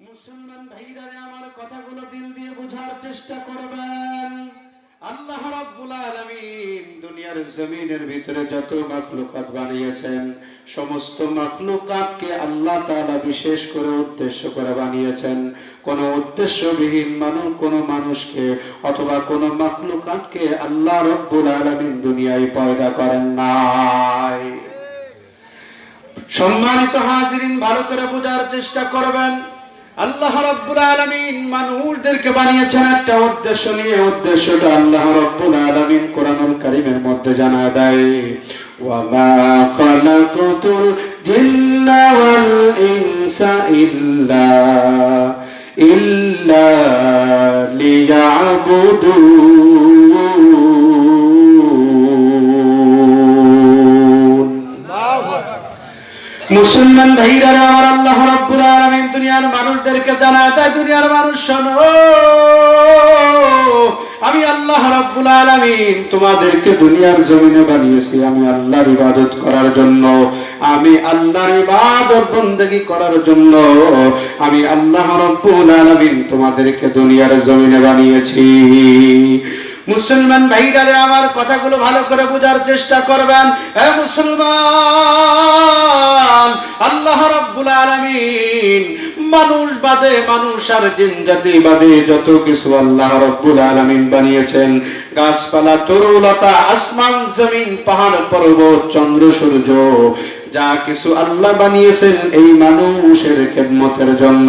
মুসলমান ভাইরারে আমার কথাগুলো দিল দিয়ে বোঝার চেষ্টা করবেন। আল্লাহ রাব্বুল আলামিন দুনিয়ার জমিনের ভিতরে যত মাখলুকাত বানিয়েছেন, সমস্ত মাখলুকাতকে আল্লাহ তাআলা বিশেষ করে উদ্দেশ্য করে বানিয়েছেন। কোন উদ্দেশ্যবিহীন মানুষ, কোন মানুষকে অথবা কোন মাখলুকাতকে আল্লাহ রাব্বুল আলামিন দুনিয়ায় পয়দা করেন নাই। সম্মানিত হাজিরিন, ভালো করে বোঝার চেষ্টা করবেন। আল্লাহ রাব্বুল আলামিন মানুষদেরকে বানিয়েছেন একটা উদ্দেশ্য নিয়ে। উদ্দেশ্যটা আল্লাহ রাব্বুল আলামিন কোরআনুল কারীমের মধ্যে জানা দেয় খালাকাতুল জিন্না ওয়াল ইনসা ইল্লা ইল্লা মুসলমান ভাইরা আমার আল্লাহ রব্বুল আলামিন দুনিয়ার মানুষদেরকে জানায়, তাই দুনিয়ার মানুষ শোনো, আমি আল্লাহ রব্বুল আলামিন তোমাদেরকে দুনিয়ার জমিনে বানিয়েছি, আমি আল্লাহর ইবাদত করার জন্য, আমি আল্লাহর ইবাদত বندگی করার জন্য, আমি আল্লাহ রব্বুল আলামিন তোমাদেরকে দুনিয়ার জমিনে বানিয়েছি। মুসলমান ভাইরারে আমার কথাগুলো ভালো করে বোঝার চেষ্টা করবেন। হে মুসলমান, আল্লাহ রাব্বুল আলামিন মানুষ বাদে মানুষ আর জিন জাতি বাদে যত কিছু আল্লাহ রাব্বুল আলামিন বানিয়েছেন। গাছপালা, তরুলতা, আসমান, জমিন, পাহাড়, পর্বত, চন্দ্র, সূর্য, যা কিছু আল্লাহ বানিয়েছেন এই মানুষের খেদমতের জন্য।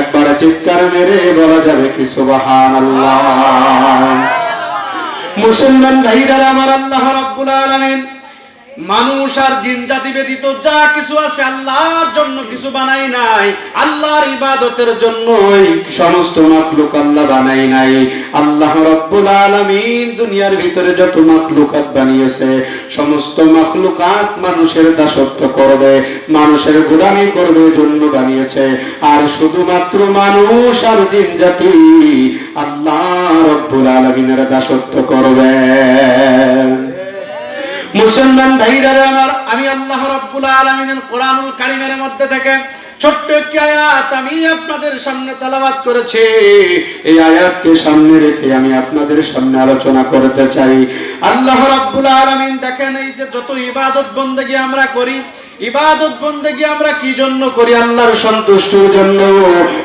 একবার চিৎকার মেরে বলা যাবে কি সুবহানাল্লাহ। মুসলমান ভাইদারা আমার আল্লাহ রব্বুল আলামিন মানুষ আর জিন জাতি ব্যতীত যা কিছু আছে আল্লাহর জন্য কিছু বানাই নাই, আল্লাহর ইবাদতের জন্য সমস্ত মাখলুক আল্লাহ বানাই নাই। আল্লাহ রাব্বুল আলামিন দুনিয়ার ভিতরে যত মাখলুকাত বানিয়েছে, সমস্ত মাখলুকাত মানুষের দাসত্ব করবে, মানুষের গোলামি করবে জন্য বানিয়েছে। আর শুধুমাত্র মানুষ আর জিন জাতি আল্লাহ রাব্বুল আলামিনের দাসত্ব করবে। মুসলমান ভাইরারে আমার, আমি আল্লাহ রব্বুল আলমিনের কোরআনুল কারিমের মধ্যে থেকে ছোট্ট একটি আয়াত আমি আপনাদের সামনে তালাবাদ করেছি। এই আয়াতকে সামনে রেখে আমি আপনাদের সামনে আলোচনা করতে চাই। আল্লাহ রাব্বুল আলামিন দেখেন, এই যে যত ইবাদত বন্দেগী আমরা করি ইবাদত বন্দেগী আমরা কি জন্য করি? আল্লাহর সন্তুষ্টির জন্য।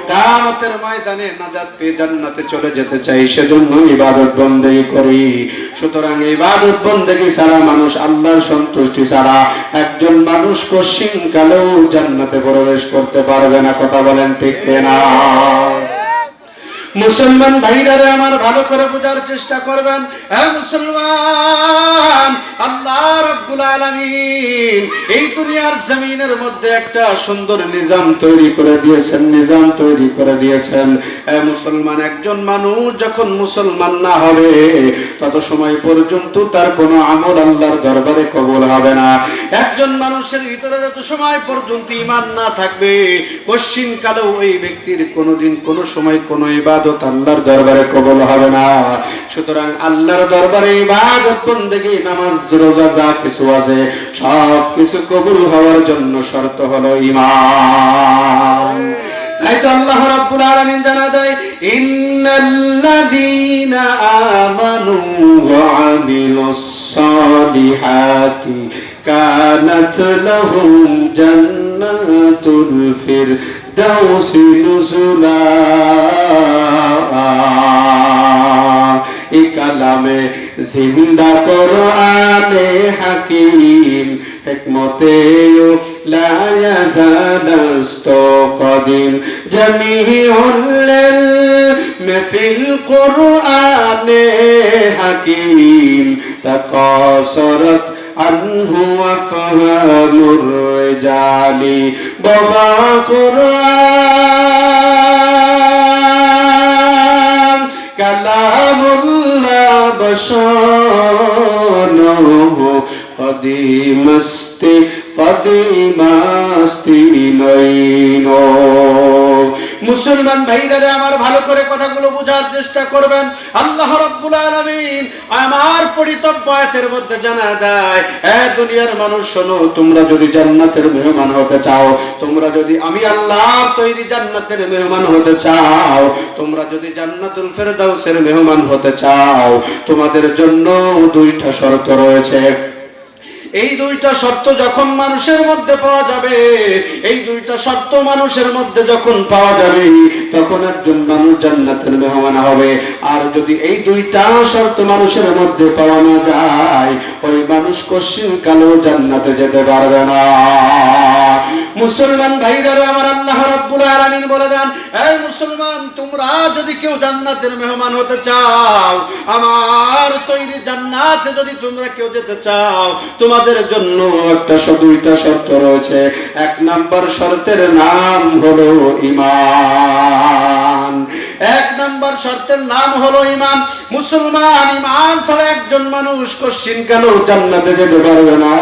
কামতের ময়দানে নাজাত পেয়ে জান্নাতে চলে যেতে চাই, সেজন্য ইবাদত বন্দেগী করি। সুতরাং ইবাদত বন্দেগী ছাড়া মানুষ আল্লাহর সন্তুষ্টি ছাড়া একজন মানুষ কশিন কালেও জান্নাতে প্রবেশ করতে পারবে না। কথা বলেন ঠিক না মুসলমান ভাইরারে আমার ভালো করে বোঝার চেষ্টা করবেন। হ্যাঁ মুসলমান, আল্লাহ রাব্বুল আলামিন এই দুনিয়ার জমিনের মধ্যে একটা সুন্দর নিজাম তৈরি করে দিয়েছেন, নিজাম তৈরি করে দিয়েছেন। মুসলমান, একজন মানুষ যখন মুসলমান না হবে, তত সময় পর্যন্ত তার কোনো আমল আল্লাহর দরবারে কবল হবে না। একজন মানুষের ভিতরে যত সময় পর্যন্ত ইমান না থাকবে পশ্চিম কালেও ওই ব্যক্তির কোনোদিন কোনো সময় কোনো ইবাদত আল্লাহর দরবারে কবুল হবে না। সুতরাং আল্লাহর দরবারে ইবাদত, বন্দেগী, নামাজ, রোজা, যা কিছু আছে সব কিছু কবুল হওয়ার জন্য শর্ত হলো ইমান তাই তো আল্লাহ রাব্বুল আলামিন জানা দেয়, ইন্নাল্লাযীনা আমানু ওয়া আমিলুস সালিহাতি কানাত লাহুম জান্নাতুল ফিরদাউসি توصل سنا کلام زندہ قرآن حکیم حکمتیو لا يزال استقدم جميع العلم في القرآن حكيم تقاصرت عنه وفهم الرجال بابا قرآن كلام الله بشانه قديم است قديم است نينو মুসলমান ভাইরারে আমার ভালো করে কথাগুলো বোঝার চেষ্টা করবেন। আল্লাহ রাব্বুল আলামিন আমার পরিতব্য আয়াতের মধ্যে জানা দেয়, এ দুনিয়ার মানুষ, শোনো, তোমরা যদি জান্নাতের মেহমান হতে চাও, তোমরা যদি আমি আল্লাহর তৈরি জান্নাতের মেহমান হতে চাও, তোমরা যদি জান্নাতুল ফেরদাউসের মেহমান হতে চাও, তোমাদের জন্য দুইটা শর্ত রয়েছে। এই দুইটা শর্ত যখন মানুষের মধ্যে পাওয়া যাবে, এই দুইটা শর্ত মানুষের মধ্যে যখন পাওয়া যাবে, তখন একজন মানুষ জান্নাতের মেহমান হবে। আর যদি এই দুইটা শর্ত মানুষের মধ্যে পাওয়া না যায়, ওই মানুষ কশিন কালো জান্নাতে যেতে পারবে না। মুসলমান ভাইরা আমার আল্লাহ রাব্বুল আলামিন বলে দেন, এই মুসলমান, তোমরা যদি কেউ জান্নাতের মেহমান হতে চাও, আমার তৈরি জান্নাতে যদি তোমরা কেউ যেতে চাও, তোমাদের জন্য একটা দুইটা শর্ত রয়েছে। এক নাম্বার শর্তের নাম হলো ইমান। এক নাম্বার শর্তের নাম হলো ইমান মুসলমান ইমান ছাড়া একজন মানুষ কশ্চিন কালো জান্নাতে যেতে পারবে না।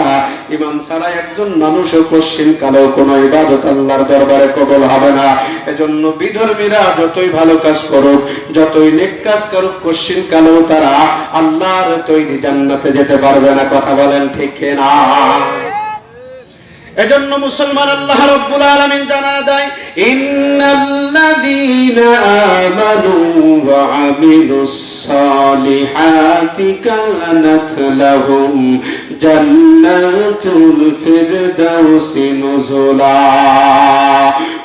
ইমান ছাড়া একজন মানুষও কশ্চিন কালো কোন ইবাদত আল্লাহর দরবারে কবল হবে না। এজন্য বিধর্মীরা যতই ভালো কাজ করুক, যতই নেক কাজ করুক, কশ্চিন কালো তারা আল্লাহর তৈরি জান্নাতে যেতে পারবে না। কথা বলেন ঠিক না এজন্য মুসলমান আল্লাহ রব্বুল আলামিন জানা দেয়, ইন্নাল্লাযীনা আমানু ওয়া আমিলুস সালিহাতি কানাত লাহুম জান্নাতুল ফিরদাউসি নুজুলা।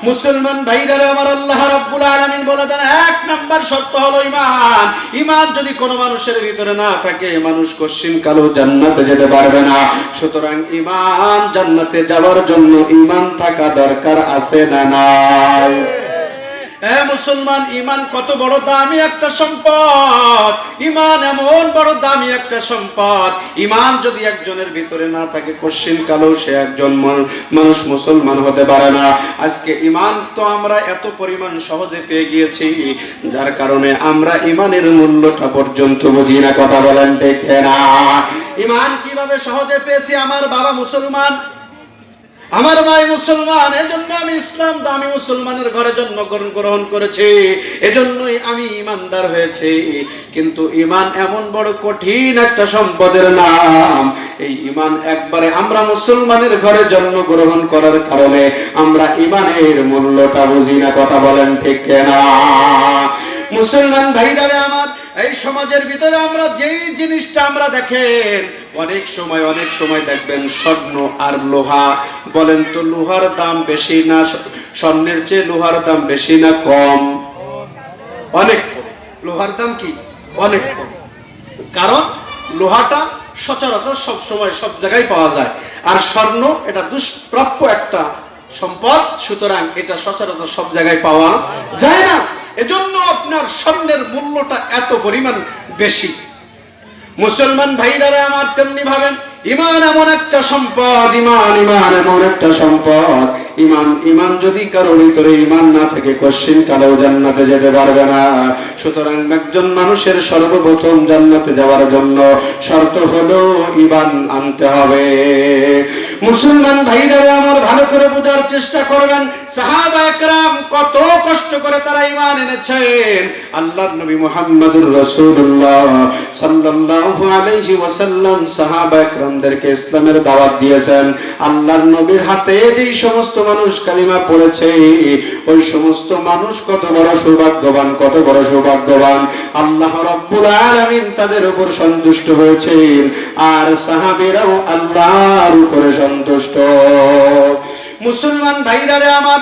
মুসলমান ভাইরারে আমার আল্লাহ রাব্বুল আলামিন বলে দেন, এক নাম্বার শর্ত হলো ঈমান। ঈমান যদি কোনো মানুষের ভিতরে না থাকে, মানুষ কোশ্চিন কালো জান্নাতে যেতে পারবে না। সুতরাং ঈমান জান্নাতে যাওয়ার জন্য ঈমান থাকা দরকার আছে না নাই? মুসলমান ইমান কত বড় দামি একটা সম্পদ? ইমান এমন বড় দামি একটা সম্পদ। ইমান যদি একজনের ভিতরে না থাকে, কশ্চিন কালো সে একজন মানুষ মুসলমান হতে পারে না। আজকে ইমান তো আমরা এত পরিমাণ সহজে পেয়ে গিয়েছি, যার কারণে আমরা ইমানের মূল্যটা পর্যন্ত বুঝি না, কথা বলেন দেখে না ইমান কীভাবে সহজে পেয়েছি? আমার বাবা মুসলমান। আমার ভাই মুসলমান, এজন্য আমি ইসলাম আমি মুসলমানের ঘরে জন্মগ্রহণ গ্রহণ করেছি, এজন্যই আমি ইমানদার হয়েছি। কিন্তু ইমান এমন বড় কঠিন একটা সম্পদের নাম, এই ইমান একবারে আমরা মুসলমানের ঘরে জন্মগ্রহণ করার কারণে আমরা ইমানের মূল্যটা বুঝি না, কথা বলেন ঠিক না মুসলমান ভাইরারে আমার, এই সমাজের ভিতরে আমরা যেই জিনিসটা আমরা দেখেন অনেক সময় অনেক সময় দেখবেন স্বর্ণ আর লোহা। বলেন তো, লোহার দাম বেশি না, স্বর্ণের চেয়ে লোহার দাম বেশি না কম? অনেক লোহার দাম কি? অনেক কম। কারণ লোহাটা সচরাচর সব সময় সব জায়গায় পাওয়া যায়। আর স্বর্ণ, এটা দুষ্প্রাপ্য একটা সম্পদ, সুতরাং এটা সচরাচর সব জায়গায় পাওয়া যায় না। এজন্য আপনার স্বর্ণের মূল্যটা এত পরিমাণ বেশি। মুসলমান ভাইরা আমার তেমনি ভাবেন। ইমান এমন একটা সম্পদ, ইমান ইমান এমন একটা সম্পদ। ইমান ইমান যদি কারও ভিতরে ইমান না থাকে, কশ্চিন কালেও জান্নাতে যেতে পারবে না। সুতরাং একজন মানুষের সর্বপ্রথম জান্নাতে যাওয়ার জন্য শর্ত হলো ইমান আনতে হবে। মুসলমান ভাইরারা আমার ভালো করে বোঝার চেষ্টা করবেন, সাহাবা একরাম কত কষ্ট করে তারা ইমান এনেছেন। আল্লাহর নবী মুহাম্মদুর রাসূলুল্লাহ সাল্লাল্লাহু আলাইহি ওয়াসাল্লাম সাহাবা একরামদেরকে ইসলামের দাওয়াত দিয়েছেন। আল্লাহর নবীর হাতে যেই সমস্ত মানুষ কালিমা পড়েছে, ওই সমস্ত মানুষ কত বড় সৌভাগ্যবান, কত বড় সৌভাগ্যবান। আল্লাহ রাব্বুল আলামিন তাদের উপর সন্তুষ্ট হয়েছেন। আর সাহাবীরাও আল্লাহর উপরে সন্তুষ্ট। মুসলমান ভাইরারে আমার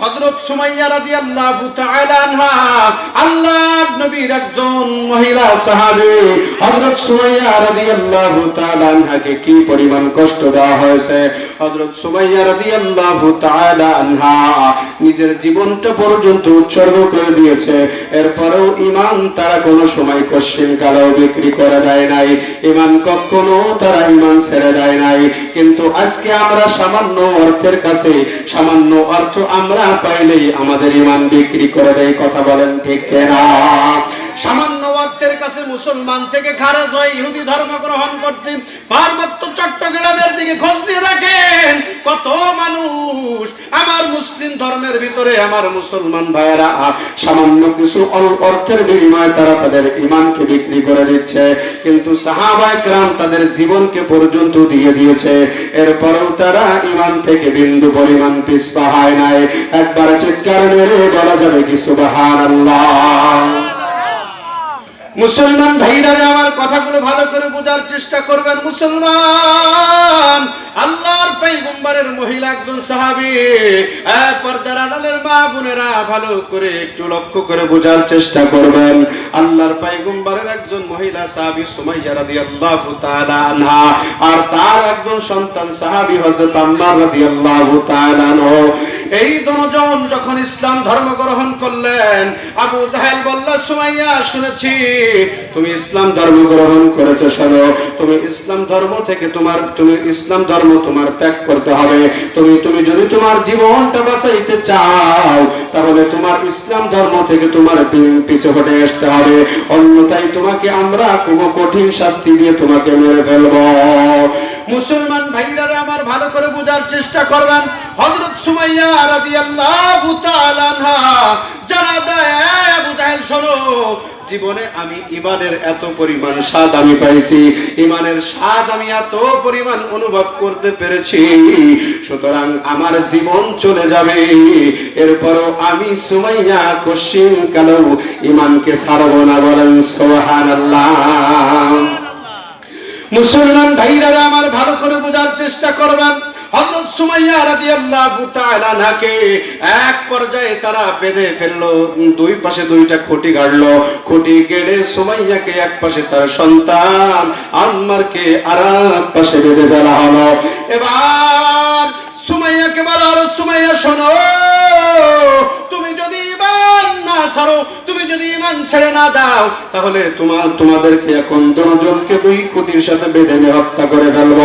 হযরত সুমাইয়া রাদিয়াল্লাহু তাআলা আনহা, আল্লাহর নবীর একজন মহিলা সাহাবী হযরত সুমাইয়া রাদিয়াল্লাহু তাআলা আনহাকে কি পরিমাণ কষ্ট দেওয়া হয়েছে? হযরত সুমাইয়া রাদিয়াল্লাহু তাআলা আনহা নিজের জীবনটা পর্যন্ত উৎসর্গ করে দিয়েছে। এরপরেও ঈমান তারা কোনো সময় কশ্চিন কালেও বিক্রি করে দেয় নাই। ঈমান কখনো তারা ঈমান ছেড়ে দেয় নাই। কিন্তু আজকে আমরা সামান্য অর্থের কাছে, সামান্য অর্থ আমরা পাইলেই আমাদের ইমান বিক্রি করে দেয় কথা বলেন ঠিক কেনা? সামান্য পার্বত্যের কাছে মুসলমান থেকে খারাজ হয় ইহুদি ধর্ম গ্রহণ করছে। পার্বত্য চট্টগ্রামের দিকে খোঁজ নিয়ে রাখেন কত মানুষ। আমার মুসলিম ধর্মের ভিতরে আমার মুসলমান ভাইয়েরা, সামান্য কিছু অর্থের বিনিময়ে তারা তাদের ইমানকে বিক্রি করে দিচ্ছে। কিন্তু সাহাবায় গ্রাম তাদের জীবনকে পর্যন্ত দিয়ে দিয়েছে। এরপরেও তারা ইমান থেকে বিন্দু পরিমাণ পিসপা হয় নাই। একবার চিৎকার মেরে বলা যাবে কিছু বাহার আল্লাহ মুসলমান ভাইরারে আমার কথাগুলো ভালো করে বোঝার চেষ্টা করবেন। মুসলমান, আল্লাহর পৈগম্বরের মহিলা একজন সাহাবী পর্দার আড়ালের মা বোনেরা ভালো করে একটু লক্ষ্য করে বোঝার চেষ্টা করবেন। আল্লাহর পৈগম্বরের একজন মহিলা সাহাবী সুমাইয়া রাদিয়াল্লাহু তাআলা আনহা, আর তার একজন সন্তান সাহাবি হযরত আম্মার রাদিয়াল্লাহু তাআলা আনহু। এই দুজন যখন ইসলাম ধর্ম গ্রহণ করলেন, আবু জাহেল বলল সুমাইয়া, শুনেছি তুমি ইসলাম ধর্ম গ্রহণ করেছ, শোনো। তুমি ইসলাম ধর্ম থেকে তোমার, তুমি ইসলাম ধর্ম তোমার ত্যাগ করতে হবে। তুমি তুমি যদি তোমার জীবনটা বাঁচাইতে চাও, তাহলে তোমার ইসলাম ধর্ম থেকে তোমার পিছু হটে আসতে হবে। অন্যথায় তোমাকে আমরা কোনো কঠিন শাস্তি দিয়ে তোমাকে মেরে ফেলব। মুসলমান ভাইরারে আমার ভালো করে বোঝার চেষ্টা করবেন। হযরত সুমাইয়া রাদিয়াল্লাহু তাআলা জানা দেয় "এই আবু জাহেল শোনো জীবনে আমি ইমানের এত পরিমাণ স্বাদ আমি পাইছি। ইমানের স্বাদ আমি এত পরিমাণ অনুভব করতে পেরেছি। সুতরাং আমার জীবন চলে যাবে। এরপরও আমি সুমাইয়া কশিন কালো ইমানকে ছাড়বো না বলেন সোহান মুসলমান ভাইরা আমার ভালো করে বোঝার চেষ্টা করবেন। হযরত সুমাইয়া রাদিয়াল্লাহু তাআলা নাকে এক পর্যায়ে তারা বেঁধে ফেলল, দুই পাশে দুইটা খুঁটি গাড়লো। খুঁটি গেড়ে সুমাইয়াকে এক পাশে তার সন্তান আম্মারকে আর পাশে বেঁধে ফেলা হলো। এবার সুমাইয়াকে বলা হলো সুমাইয়া, শোনো ইমান না ছাড়ো, তুমি যদি ইমান ছেড়ে না দাও, তাহলে তোমার, তোমাদেরকে এখন দুই কোটির সাথে বেঁধে নিয়ে হত্যা করে ফেলব।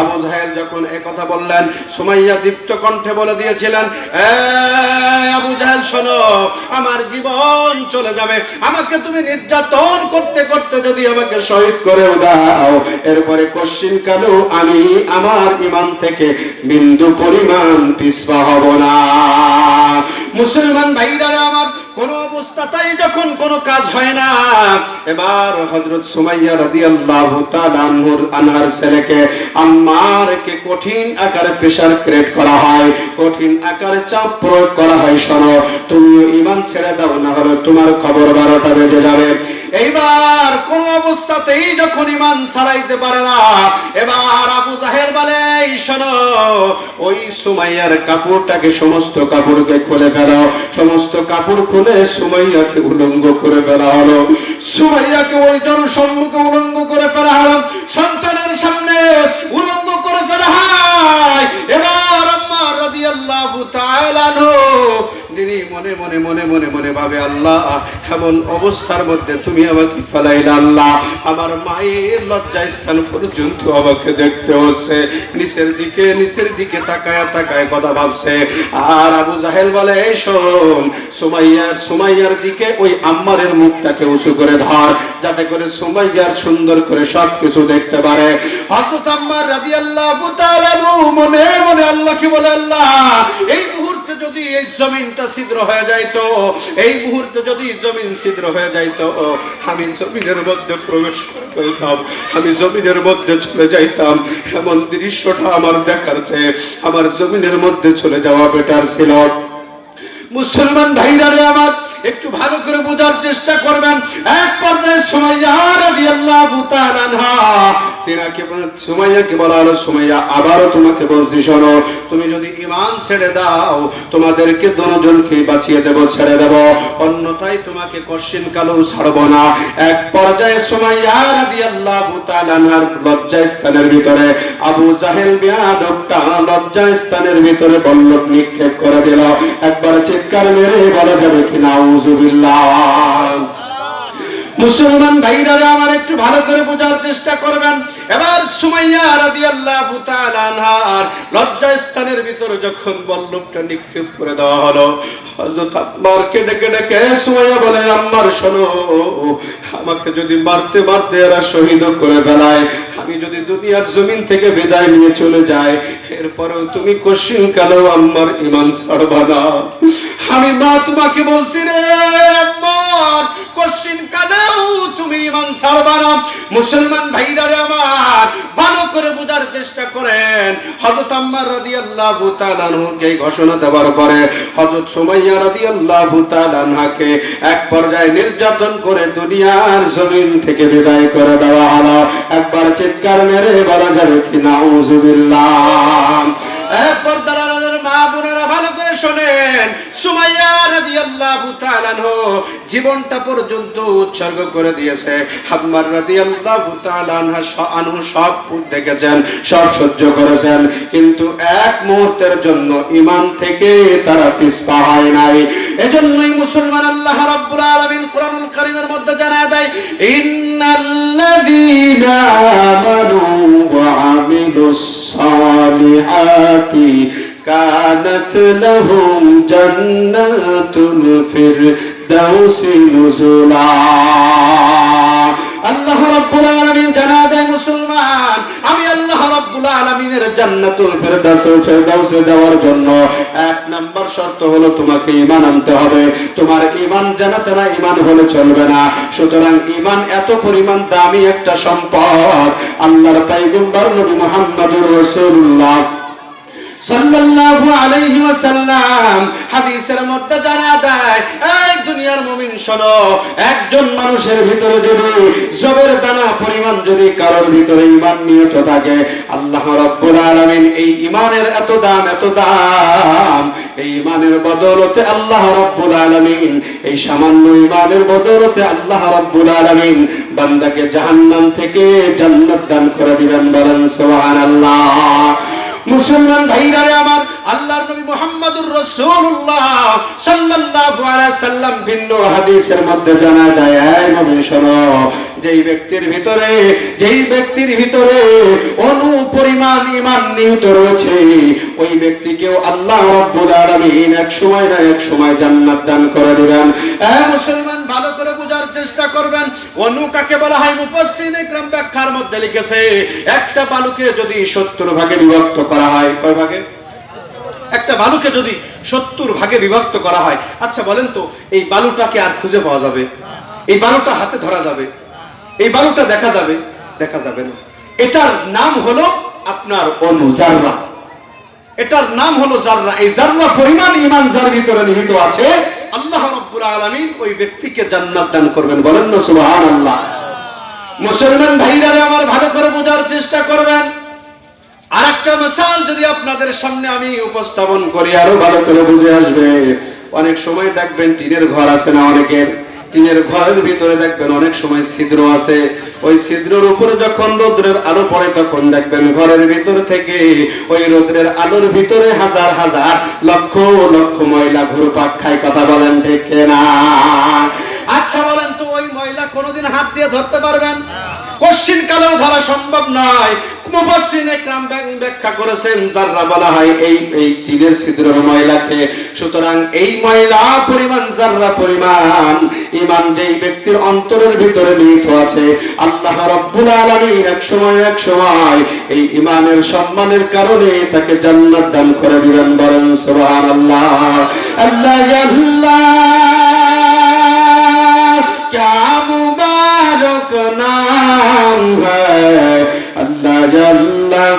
আবু জাহেল যখন এ কথা বললেন, সুমাইয়া দীপ্ত কণ্ঠে বলে দিয়েছিলেন আবু জাহেল, শোনো, আমার জীবন চলে যাবে। আমাকে তুমি নির্যাতন করতে করতে যদি আমাকে শহীদ করে দাও, এরপরে কশ্চিন কালো আমি আমার ইমান থেকে বিন্দু পরিমাণ পিছপা হব না। মুসলমান ভাইরা আমার কোন অবস্থাতেই যখন কোনো কাজ হয় না, এবার হযরত সুমাইয়া রাদিয়াল্লাহু তাআলা আনহুর ছেলেকে, আম্মারকে কঠিন আকারে প্রেসার ক্রিয়েট করা হয়, কঠিন আকারে চাপ প্রয়োগ করা হয়, শোনো তুমি ইমান ছেড়ে দাও না হলে তোমার খবর বারোটা বেজে যাবে। এইবার কোন অবস্থাতেই যখন ইমান ছাড়াইতে পারে না, এবার আবু জাহের বলে, "এই শোনো, ওই সুমাইয়ার কাপড়টাকে সমস্ত কাপড়কে খুলে ফেলো সমস্ত কাপড় খুলে সুমাইয়াকে উলঙ্গ করে ফেলা হলো। সুমাইয়াকে ওই জনসম্মুখে উলঙ্গ করে ফেলা হলো। সন্তানের সামনে উলঙ্গ মনে মনে মনে মনে মনে ভাবে, আল্লাহ, এমন অবস্থার মধ্যে তুমি আমাকে ফেলাইলে, আল্লাহ। আমার মায়ের লজ্জা স্থান পর্যন্ত আমাকে দেখতে হচ্ছে। নিচের দিকে নিচের দিকে তাকায় তাকায় কথা ভাবছে। আর আবু জাহেল বলে, এই শোন, সুমাইয়ার সুমাইয়ার দিকে ওই আম্মারের মুখটাকে উঁচু করে ধর, যাতে করে সুমাইয়ার সুন্দর করে সব কিছু দেখতে পারে। হযরত আম্মার রাদিয়াল্লাহু তাআলা মনে মনে আল্লাহ কি বলে, আল্লাহ, এই যদি এই জমিনটা ছিদ্র হয়ে যাইত, এই মুহূর্তে যদি জমিন ছিদ্র হয়ে যাইত, আমি জমিনের মধ্যে প্রবেশ করে ফেলতাম আমি জমিনের মধ্যে চলে যাইতাম। এমন দৃশ্যটা আমার দেখার চেয়ে আমার জমিনের মধ্যে চলে যাওয়া বেটার ছিল। মুসলমান ভাইরারে আমার, একটু ভালো করে বোঝার চেষ্টা করবেন। এক পর্যায়ে সুমাইয়া রাদিয়াল্লাহু তাআলা আনহা। তিনাকে সুমাইয়াকে বলা হলো সুমাইয়া আবারও তোমাকে বলছি, শোনো, তুমি যদি ঈমান ছেড়ে দাও, তোমাদেরকে দুজনকে বাঁচিয়ে দেব, ছেড়ে দেব। অন্যথায় তোমাকে কশিন ছাড়ব না। এক পর্যায়ে সুমাইয়া লজ্জা স্থানের ভিতরে আবু জাহেল লজ্জা স্থানের ভিতরে নিক্ষেপ করে দিল। একবার চিৎকার মেরে বলা যাবে কি নাউজুবিল্লাহ মুসলমান ভাইরারে আমার একটু ভালো করে বোঝার চেষ্টা করবেন। এবার সুমাইয়া রাদিয়াল্লাহু লজ্জা স্থানের ভিতরে যখন বল্লভটা নিক্ষেপ করে দেওয়া হলো, হযরত সুমাইয়া বলে, আম্মার শোনো, আমাকে যদি মারতে মারতে এরা শহীদ করে ফেলায়, আমি যদি দুনিয়ার জমিন থেকে বিদায় নিয়ে চলে যাই, এরপরেও তুমি কশিন কালেও আম্মার ইমান ছাড়বা না? আমি মা তোমাকে বলছি রে আম্মার কশিন কালেও তুমি ইমান ছাড়বা না। মুসলমান ভাইরা রে আমার, ভালো করে বোঝার চেষ্টা করেন। আম্মার ঘোষণা দেওয়ার পরে সুমাইয়া এক পর্যায়ে নির্যাতন করে দুনিয়ার জমিন থেকে বিদায় করে দেওয়া হলো। একবার চিৎকার মেরে বলা যাবে কি, নাউজুবিল্লাহ। এ পর্দার আড়ালের মা করে শোনেন জীবনটা পর্যন্ত উৎসর্গ করে দিয়েছে। হাম্মার রাদিয়াল্লাহু তাআলা আনহা সব দেখেছেন, সব সহ্য করেছেন। কিন্তু এক মুহূর্তের জন্য ইমান থেকে তারা পিছপা হয় নাই। এজন্যই মুসলমান আল্লাহ রাব্বুল আলামিন কোরআনুল কারীমের মধ্যে জানা দেয়, ইন্নাল্লাযীনা আমানু ওয়া সালিহাতি। كانت لهم جنات الفردوس نزلا আল্লাহ রাব্বুল আলামিন জানা দেয় মুসলমান আমি আল্লাহ রাব্বুল আলামিনের জান্নাতুল ফেরদাউসে ফেরদাউসে যাওয়ার জন্য এক নাম্বার শর্ত হলো তোমাকে ঈমান আনতে হবে তোমার ঈমান জানাতে না ঈমান হলে চলবে না সুতরাং ঈমান এত পরিমাণ দামি একটা সম্পদ আল্লাহর পয়গম্বর নবী মুহাম্মদুর রাসূলুল্লাহ সাল্লাল্লাহু আলাইহি ওয়াসাল্লাম হাদিসের মধ্যে জানা দেয় এই দুনিয়ার মুমিন শোনো, একজন মানুষের ভিতরে যদি জবের দানা পরিমাণ যদি কারোর ভিতরে ঈমান নিয়ত থাকে, আল্লাহ রাব্বুল আলামিন এই ঈমানের এত দাম এত দাম, এই ঈমানের বদলতে আল্লাহ রাব্বুল আলামিন, এই সামান্য ঈমানের বদলতে আল্লাহ রাব্বুল আলামিন বান্দাকে জাহান্নাম থেকে জান্নাত দান করে দিবেন বলেন, সুবহানাল্লাহ। মুসলমান ভাইরা আমার আল্লাহর নবী মুহাম্মদুর রাসূলুল্লাহ সাল্লাল্লাহু আলাইহি সাল্লাম ভিন্ন হাদিসের মধ্যে জানা যায় এই নবী, শোনো, যেই ব্যক্তির ভিতরে, যেই ব্যক্তির ভিতরে অনু পরিমাণ ঈমান নিহিত রয়েছে, ওই ব্যক্তিকেও আল্লাহ রাব্বুল আলামিন এক সময় না এক সময় জান্নাত দান করে দিবেন। এ মুসলমান, ভালো করে বোঝার চেষ্টা করবেন। অনু কাকে বলা হয়? মুফাসসির ইকরাম ব্যাখ্যার মধ্যে লিখেছে, একটা বালুকে যদি 70 ভাগে বিভক্ত করা হয়। কয় ভাগে? একটা বালুকে যদি সত্তর ভাগে বিভক্ত করা হয় আচ্ছা বলেন তো, এই বালুটাকে আর খুঁজে পাওয়া যাবে? এই বালুটা হাতে ধরা যাবে? এই বালুটা দেখা যাবে? দেখা যাবে না। এটার নাম হলো আপনার অনু, জাররা। এটার নাম হলো জাররা। এই জাররা পরিমাণ ইমান যার ভিতরে নিহিত আছে, আল্লাহ রাব্বুল আলামিন ওই ব্যক্তিকে জান্নাত দান করবেন। বলেন না সুবহানাল্লাহ। মুসলমান ভাইরা আমার ভালো করে বোঝার চেষ্টা করবেন। আর একটা মিসাল যদি আপনাদের সামনে আমি উপস্থাপন করি, আরও ভালো করে বুঝে আসবে। অনেক সময় দেখবেন টিনের ঘর আছে না অনেকের? টিনের ঘরের ভিতরে দেখবেন অনেক সময় ছিদ্র আছে। ওই ছিদ্রের উপরে যখন রোদ্রের আলো পড়ে, তখন দেখবেন ঘরের ভিতর থেকে ওই রোদ্রের আলোর ভিতরে হাজার হাজার লক্ষ লক্ষ ময়লা ঘুরপাক খায়। কথা বলেন ঠিক না আচ্ছা বলেন তো, ওই ময়লা কোনোদিন হাত দিয়ে ধরতে পারবেন? কশ্চিন কালেও ধরা সম্ভব নয়। ব্যাখ্যা করেছেন বলা হয় এই এই টিনের ময়লাকে। সুতরাং এই ময়লা পরিমাণ পরিমাণ যেই ব্যক্তির অন্তরের ভিতরে নিহিত আছে, আল্লাহ আলামিন এক সময় এক সময় এই সম্মানের কারণে তাকে জান্নাত দান করে দিবেন বলেন, সুবহানাল্লাহ। আল্লাহ আল্লাহ मुबारक नाम है। अल्लाह अल्लाह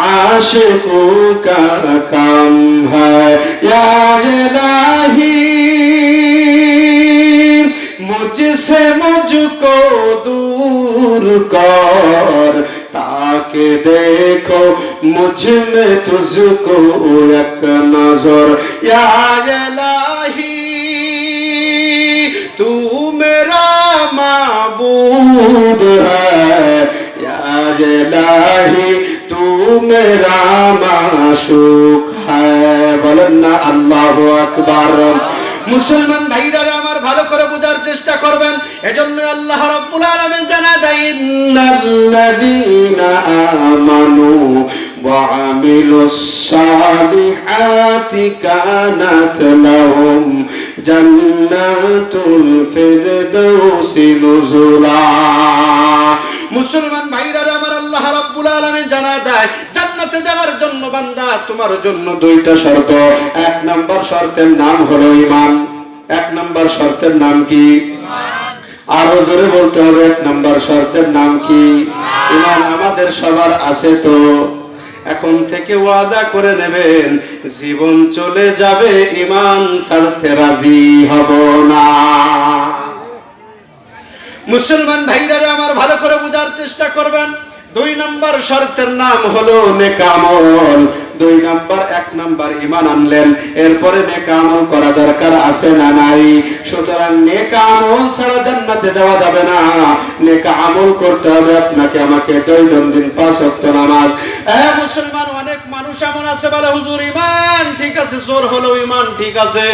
आशिकों का काम है। या इलाही, मुझसे मुझको दूर कर, ताकि देखो मुझमें तुझको एक नज़र। या इलाही معبود হাজি یا الہی হলেন না আল্লাহ আকবর মুসলমান ভাইরা আমার ভালো করে বোঝার চেষ্টা করবেন। এজন্য আল্লাহ রব্বুল আলামিন জানা দেয় ইন্নাল্লাযীনা আমানু ওয়া আমিলুস সালিহাতি কানাত লাহুম জান্নাতুল ফেরদৌসি নুজুলা। মুসলমান ভাইরা আমার আল্লাহ রাব্বুল আলামিন জানা দেয়, জান্নাতে যাওয়ার জন্য বান্দা, তোমার জন্য দুইটা শর্ত। এক নাম্বার শর্তের নাম হলো ঈমান। এক নাম্বার শর্তের নাম কি? আরও জোরে বলতে হবে, এক নাম্বার শর্তের নাম কি? ঈমান আমাদের সবার আছে তো। এখন থেকে ওয়াদা করে নেবেন, জীবন চলে যাবে ইমান ছাড়তে রাজি হব না। মুসলমান ভাইরা আমার ভালো করে বোঝার চেষ্টা করবেন। দুই নম্বর শর্তের নাম হলো নেকামল দুই নাম্বার, এক নাম্বার ইমান আনলেন, এরপরে নেকামল করা দরকার আছে না নাই? সুতরাং নেকামল ছাড়া জান্নাতে যাওয়া যাবে না। নেকা আমল করতে হবে, আপনাকে আমাকে দৈনন্দিন পাঁচ ওয়াক্ত নামাজ। মুসলমান, অনেক মানুষ এমন আছে বলে, হুজুর ইমান ঠিক আছে চোর হলো ইমান ঠিক আছে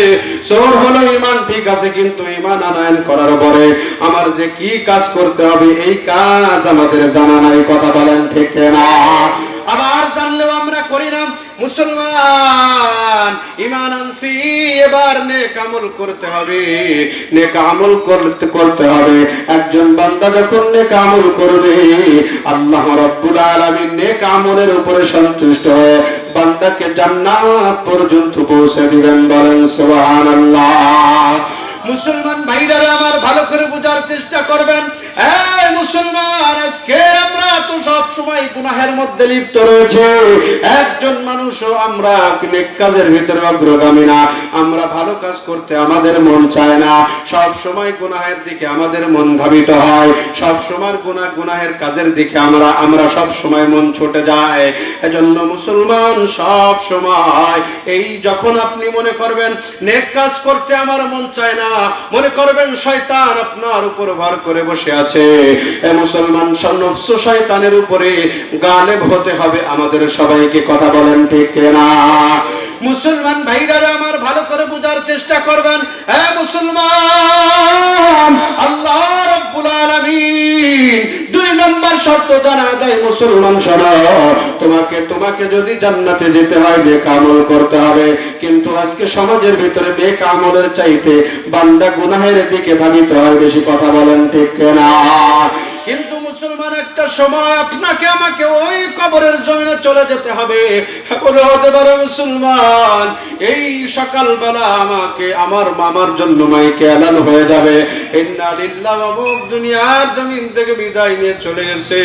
চোর হলো ইমান ঠিক আছে, কিন্তু ইমান আনায়ন করার পরে আমার যে কি কাজ করতে হবে, এই কাজ আমাদের জানা নাই, কথা বলেন ঠিক না আবার জানলেও আমরা করি না। মুসলমান ইমান আনছি, এবার নেক আমল করতে হবে। নেক আমল করতে করতে হবে। একজন বান্দা যখন নেক আমল করবে, আল্লাহ রাব্বুল আলামিন নেক আমলের উপরে সন্তুষ্ট হয়ে বান্দাকে জান্নাত পর্যন্ত পৌঁছে দিবেন বলেন, সুবহানাল্লাহ। মুসলমান ভাইরা আমার ভালো করে বোঝার চেষ্টা করবেন। মুসলমান, আজকে আমরা তো সব সময় গুনাহের মধ্যে লিপ্ত রয়েছে। একজন মানুষও আমরা নেক কাজের ভিতরে অগ্রগামী না। আমরা ভালো কাজ করতে আমাদের মন চায় না। সব সময় গুনাহের দিকে আমাদের মন ধাবিত হয়। সব সময় গুনাহ গুনাহের কাজের দিকে আমরা আমরা সব সময় মন ছুটে যায়। এজন্য মুসলমান, সব সময় এই যখন আপনি মনে করবেন, নেক কাজ করতে আমার মন চায় না মনে করবেন শয়তান আপনার উপর ভর করে বসে আছে। এ মুসলমান সন্নফস শয়তানের উপরে গালেব হতে হবে, আমাদের সবাইকে কথা বলেন ঠিক না মুসলমান ভাইরা আমার ভালো করে বোঝার চেষ্টা করবেন। হ্যাঁ মুসলমান, আল্লাহ রব্বুল আলামিন দুই নম্বর শর্ত জানা দেয় মুসলমান শোনো তোমাকে তোমাকে যদি জান্নাতে যেতে হয়, নেক আমল করতে হবে। কিন্তু আজকে সমাজের ভিতরে নেক আমলের চাইতে বান্দা গুনাহের দিকে ধাবিত হয়, বেশি কথা বলেন ঠিক না কিন্তু মুসলমান, একটা সময় আপনাকে আমাকে ওই কবরের জমিনে চলে যেতে হবে। বলে, হতে পারে মুসলমান, এই সকালবেলা আমাকে আমার মামার জন্য মাইকে এলান হয়ে যাবে। দুনিয়ার জমিন থেকে বিদায় নিয়ে চলে গেছে।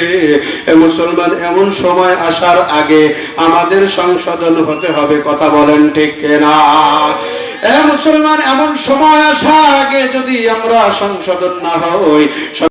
মুসলমান, এমন সময় আসার আগে আমাদের সংশোধন হতে হবে, কথা বলেন ঠিক না এ মুসলমান এমন সময় আসা আগে যদি আমরা সংশোধন না হই